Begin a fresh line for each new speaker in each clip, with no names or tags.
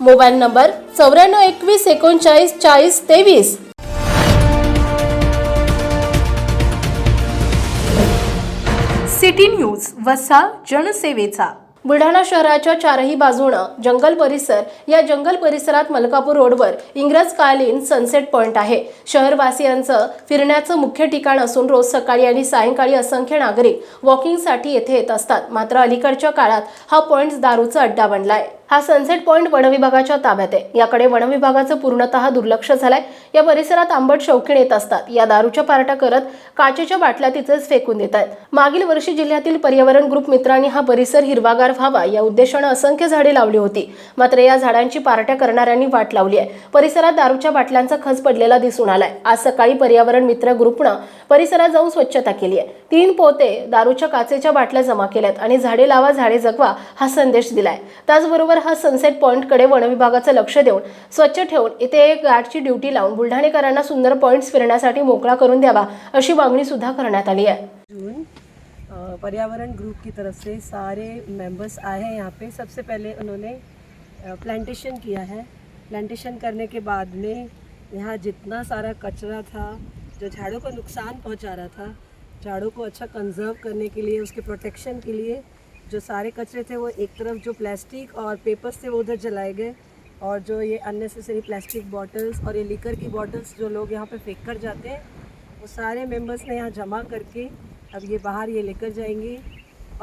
Mobile number चौऱ्याण्णव एकवीस एकोणचाळीस चाळीस तेवीस.
सिटी न्यूज वसा जनसेवेचा.
बुलढाणा शहराच्या चारही बाजूनं जंगल परिसर या जंगल परिसरात मलकापूर रोडवर इंग्रजकालीन सनसेट पॉइंट आहे. शहरवासियांचं फिरण्याचं मुख्य ठिकाण असून रोज सकाळी आणि सायंकाळी असंख्य नागरिक वॉकिंगसाठी येथे येत असतात. मात्र अलीकडच्या काळात हा पॉइंट दारूचा अड्डा बनलाय. हा सनसेट पॉईंट वनविभागाच्या ताब्यात आहे. याकडे वनविभागाचं पूर्णतः दुर्लक्ष झालंय. या परिसरात आंबट शौकीन येत असतात. या दारूच्या पार्ट्या करत काचेच्या बाटल्या तिथेच फेकून देत आहेत. मागील वर्षी जिल्ह्यातील पर्यावरण ग्रुप मित्रांनी हा परिसर हिरवागार व्हावा या उद्देशानं असंख्य झाडे लावली होती. मात्र या झाडांची पार्ट्या करणाऱ्यांनी वाट लावली आहे. परिसरात दारूच्या बाटल्यांचा खच पडलेला दिसून आलाय. आज सकाळी पर्यावरण मित्र ग्रुपनं परिसरात जाऊन स्वच्छता केली आहे. तीन पोते दारूच्या काचेच्या बाटल्या जमा केल्यात आणि झाडे लावा झाडे जगवा हा संदेश दिलाय. त्याचबरोबर हा सनसेट पॉईंटकडे वनविभागाचं लक्ष देऊन स्वच्छ ठेवून इथे एक गार्डची ड्युटी लावून बुलढाणेकरांना सुंदर पॉईंट्स फिरण्यासाठी मोकळा करून द्यावा अशी मागणी सुद्धा करण्यात आली आहे.
जून पर्यावरण ग्रुप की तरफ से सारे मेंबर्स आए हैं यहाँ पे। सबसे पहले उन्होंने प्लांटेशन किया है। प्लांटेशन करने के बाद में यहाँ जितना सारा कचरा था जो झाड़ों को नुकसान पहुँचा रहा था झाड़ों को अच्छा कंजर्व करने के लिए उसके प्रोटेक्शन के लिए जो सारे कचरे थे वो एक तरफ़ जो प्लास्टिक और पेपर्स थे वो उधर जलाए गए और जो ये अननेसेसरी प्लास्टिक बॉटल्स और ये लीकर की बॉटल्स जो लोग यहाँ पे फेंक कर जाते हैं, वो सारे मेंबर्स ने यहाँ जमा करके अब ये बाहर ये लेकर जाएँगे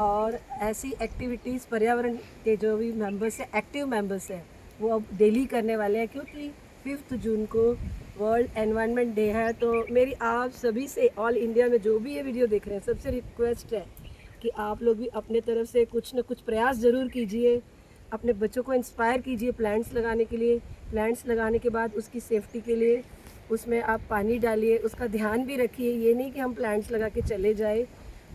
और ऐसी एक्टिविटीज़ पर्यावरण के जो भी मेंबर्स हैं एक्टिव मेंबर्स हैं, वो अब डेली करने वाले हैं क्योंकि फिफ्थ जून को वर्ल्ड एनवायरनमेंट डे है तो मेरी आप सभी से ऑल इंडिया में जो भी ये वीडियो देख रहे हैं, सबसे रिक्वेस्ट है कि आप लोग भी अपने तरफ़ से कुछ ना कुछ प्रयास ज़रूर कीजिए, अपने बच्चों को इंस्पायर कीजिए प्लांट्स लगाने के लिए। प्लांट्स लगाने के बाद उसकी सेफ्टी के लिए उसमें आप पानी डालिए, उसका ध्यान भी रखिए। ये नहीं कि हम प्लांट्स लगा के चले जाए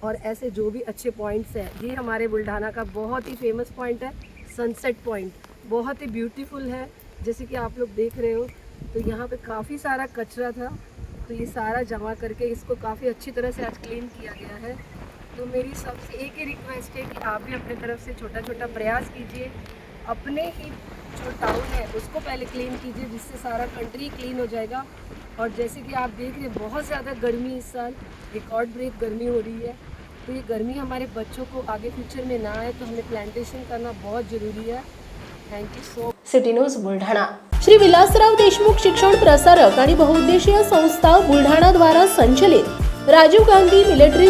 और ऐसे जो भी अच्छे पॉइंट्स हैं। ये हमारे बुल्ढाना का बहुत ही फ़ेमस पॉइंट है सनसेट पॉइंट बहुत ही ब्यूटीफुल है। जैसे कि आप लोग देख रहे हो तो यहाँ पे काफ़ी सारा कचरा था। तो ये सारा जमा करके इसको काफ़ी अच्छी तरह से आज क्लीन किया गया है। तो मेरी सबसे एक ही रिक्वेस्ट है कि आप भी अपने तरफ़ से छोटा छोटा प्रयास कीजिए। अपने ही जो टाउन है, उसको पहले क्लीन कीजिए, जिससे सारा कंट्री क्लीन हो जाएगा। और जैसे कि आप देख रहे हैं, बहुत ज़्यादा गर्मी इस साल। रिकॉर्ड ब्रेक गर्मी हो रही है। तो ये गर्मी हमारे बच्चों को आगे फ्यूचर में ना आए तो हमें प्लांटेशन करना बहुत ज़रूरी है। Thank you so
city news Buldhana. Shri Vilasrao Deshmukh शिक्षण प्रसारक आणि बहुउद्देशीय संस्था बुलढाणा द्वारा संचलित राजीव गांधी मिलिटरी